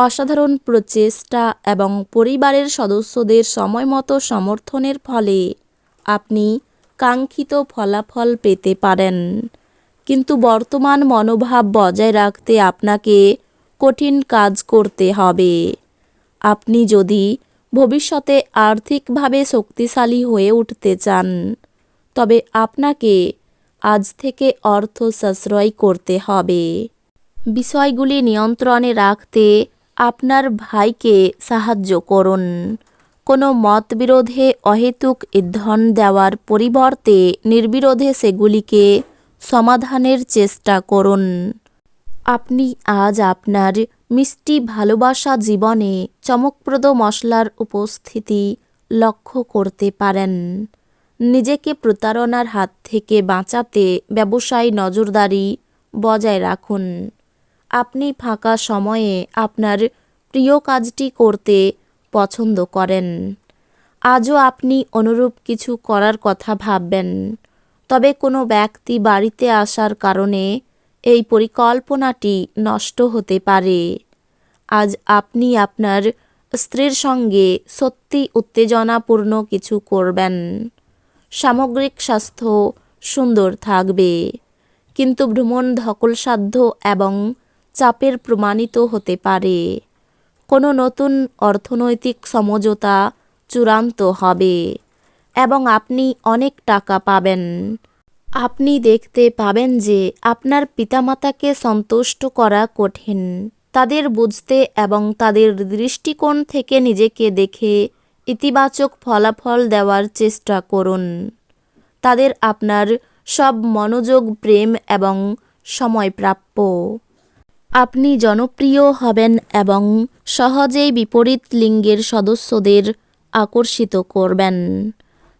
অসাধারণ প্রচেষ্টা এবং পরিবারের সদস্যদের সময়মতো সমর্থনের ফলে আপনি কাঙ্ক্ষিত ফলাফল পেতে পারেন। কিন্তু বর্তমান মনোভাব বজায় রাখতে আপনাকে কঠিন কাজ করতে হবে। আপনি যদি ভবিষ্যতে আর্থিকভাবে শক্তিশালী হয়ে উঠতে চান, তবে আপনাকে আজ থেকে অর্থ সাশ্রয় করতে হবে। বিষয়গুলি নিয়ন্ত্রণে রাখতে আপনার ভাইকে সাহায্য করুন। কোনো মতবিরোধে অহেতুক ইন্ধন দেওয়ার পরিবর্তে নির্বিরোধে সেগুলিকে সমাধানের চেষ্টা করুন। আপনি আজ আপনার মিষ্টি ভালোবাসা জীবনে চমকপ্রদ মশলার উপস্থিতি লক্ষ্য করতে পারেন। নিজেকে প্রতারণার হাত থেকে বাঁচাতে ব্যবসায় নজরদারি বজায় রাখুন। আপনি ফাঁকা সময়ে আপনার প্রিয় কাজটি করতে পছন্দ করেন। আজও আপনি অনুরূপ কিছু করার কথা ভাববেন। তবে কোনো ব্যক্তি বাড়িতে আসার কারণে এই পরিকল্পনাটি নষ্ট হতে পারে। আজ আপনি আপনার স্ত্রীর সঙ্গে সত্যি উত্তেজনাপূর্ণ কিছু করবেন। সামগ্রিক স্বাস্থ্য সুন্দর থাকবে। কিন্তু ভ্রমণ ধকলসাধ্য এবং চাপের প্রমাণিত হতে পারে। কোনো নতুন অর্থনৈতিক সমঝোতা চূড়ান্ত হবে এবং আপনি অনেক টাকা পাবেন। আপনি দেখতে পাবেন যে আপনার পিতামাতাকে সন্তুষ্ট করা কঠিন। তাদের বুঝতে এবং তাদের দৃষ্টিকোণ থেকে নিজেকে দেখে ইতিবাচক ফলাফল দেওয়ার চেষ্টা করুন। তাদের আপনার সব মনোযোগ, প্রেম এবং সময় প্রাপ্য। আপনি জনপ্রিয় হবেন এবং সহজেই বিপরীত লিঙ্গের সদস্যদের আকর্ষিত করবেন।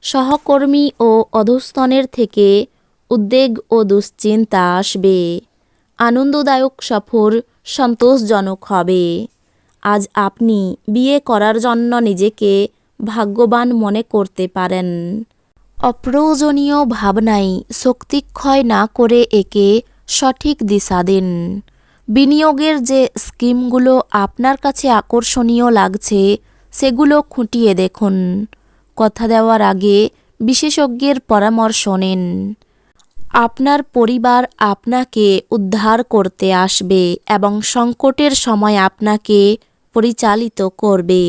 সহকর্মী ও অধস্তনের থেকে উদ্বেগ ও দুশ্চিন্তা আসবে। আনন্দদায়ক সফর সন্তোষজনক হবে। আজ আপনি বিয়ে করার জন্য নিজেকে ভাগ্যবান মনে করতে পারেন। অপ্রয়োজনীয় ভাবনায় শক্তিক্ষয় না করে একে সঠিক দিশা দিন। বিনিয়োগের যে স্কিমগুলো আপনার কাছে আকর্ষণীয় লাগছে, সেগুলো খুঁটিয়ে দেখুন। কথা দেওয়ার আগে বিশেষজ্ঞের পরামর্শ নিন। আপনার পরিবার আপনাকে উদ্ধার করতে আসবে এবং সংকটের সময় আপনাকে পরিচালিত করবে।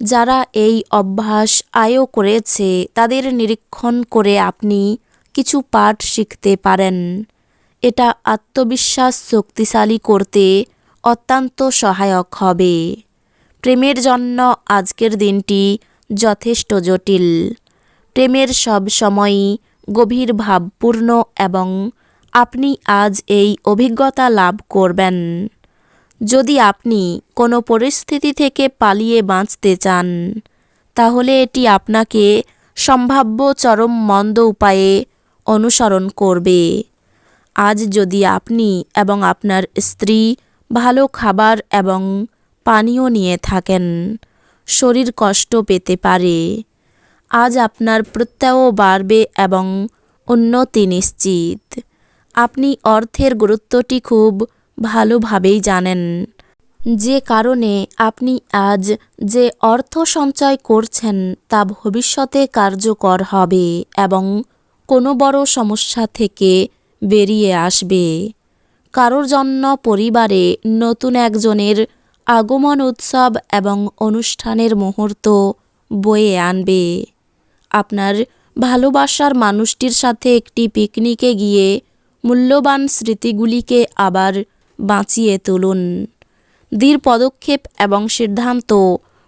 যারা এই অভ্যাস আয়ও করেছে, তাদের নিরীক্ষণ করে আপনি কিছু পাঠ শিখতে পারেন। এটা আত্মবিশ্বাস শক্তিশালী করতে অত্যন্ত সহায়ক হবে। প্রেমের জন্য আজকের দিনটি যথেষ্ট জটিল। প্রেমের সব সময়ই গভীর, ভাবপূর্ণ এবং আপনি আজ এই অভিজ্ঞতা লাভ করবেন। যদি আপনি কোনো পরিস্থিতি থেকে পালিয়ে বাঁচতে চান, তাহলে এটি আপনাকে সম্ভাব্য চরম মন্দ উপায়ে অনুসরণ করবে। আজ যদি আপনি এবং আপনার স্ত্রী ভালো খাবার এবং পানীয় নিয়ে থাকেন, শরীর কষ্ট পেতে পারে। আজ আপনার প্রত্যয় বাড়বে এবং উন্নতি নিশ্চিত। আপনি অর্থের গুরুত্বটি খুব ভালোভাবেই জানেন। যে কারণে আপনি আজ যে অর্থ সঞ্চয় করছেন তা ভবিষ্যতে কার্যকর হবে এবং কোনো বড় সমস্যা থেকে বেরিয়ে আসবে। কারোর জন্য পরিবারে নতুন একজনের আগমন উৎসব এবং অনুষ্ঠানের মুহূর্ত বয়ে আনবে। আপনার ভালোবাসার মানুষটির সাথে একটি পিকনিকে গিয়ে মূল্যবান স্মৃতিগুলিকে আবার বাঁচিয়ে তুলুন। দৃঢ় পদক্ষেপ এবং সিদ্ধান্ত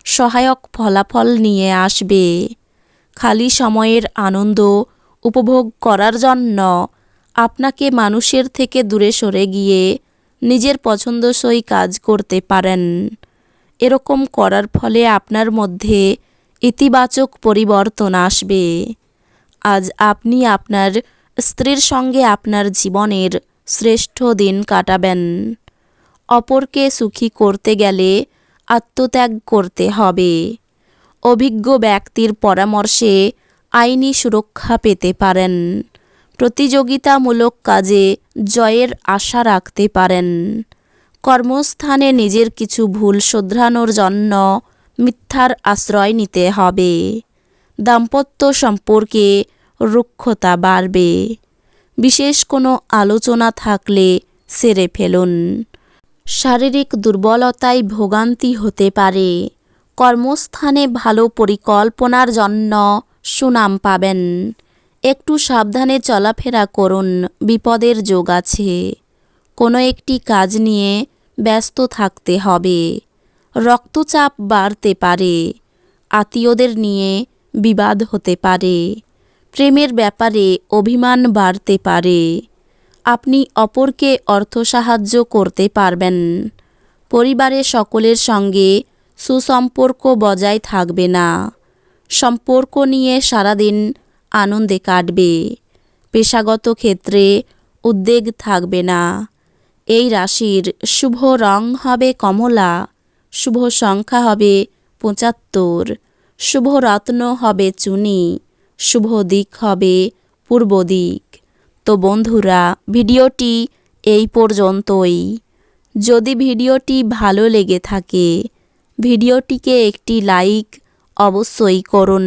সহায়ক ফলাফল নিয়ে আসবে। খালি সময়ের আনন্দ উপভোগ করার জন্য আপনাকে মানুষের থেকে দূরে সরে গিয়ে নিজের পছন্দসই কাজ করতে পারেন। এরকম করার ফলে আপনার মধ্যে ইতিবাচক পরিবর্তন আসবে। আজ আপনি আপনার স্ত্রীর সঙ্গে আপনার জীবনের শ্রেষ্ঠ দিন কাটাবেন। অপরকে সুখী করতে গেলে আত্মত্যাগ করতে হবে। অভিজ্ঞ ব্যক্তির পরামর্শে আইনি সুরক্ষা পেতে পারেন। প্রতিযোগিতামূলক কাজে জয়ের আশা রাখতে পারেন। কর্মস্থানে নিজের কিছু ভুল শোধরানোর জন্য মিথ্যার আশ্রয় নিতে হবে। দাম্পত্য সম্পর্কে রুক্ষতা বাড়বে। বিশেষ কোনো আলোচনা থাকলে সেরে ফেলুন। শারীরিক দুর্বলতায় ভোগান্তি হতে পারে। কর্মস্থানে ভালো পরিকল্পনার জন্য সুনাম পাবেন। একটু সাবধানে চলাফেরা করুন, বিপদের যোগ আছে। কোনো একটি কাজ নিয়ে ব্যস্ত থাকতে হবে। রক্তচাপ বাড়তে পারে, আত্মীয়দের নিয়ে বিবাদ হতে পারে, প্রেমের ব্যাপারে অভিমান বাড়তে পারে। আপনি অপরকে অর্থ সাহায্য করতে পারবেন। পরিবারের সকলের সঙ্গে সুসম্পর্ক বজায় থাকবে না। সম্পর্ক নিয়ে সারাদিন আনন্দে কাটবে। পেশাগত ক্ষেত্রে উদ্বেগ থাকবে না। এই রাশির শুভ রং হবে কমলা, শুভ সংখ্যা হবে পঁচাত্তর, শুভ রত্ন হবে চুনি, শুভ দিক হবে পূর্ব দিক। তো বন্ধুরা, ভিডিওটি এই পর্যন্তই। যদি ভিডিওটি ভালো লেগে থাকে, ভিডিওটিকে একটি লাইক অবশ্যই করুন।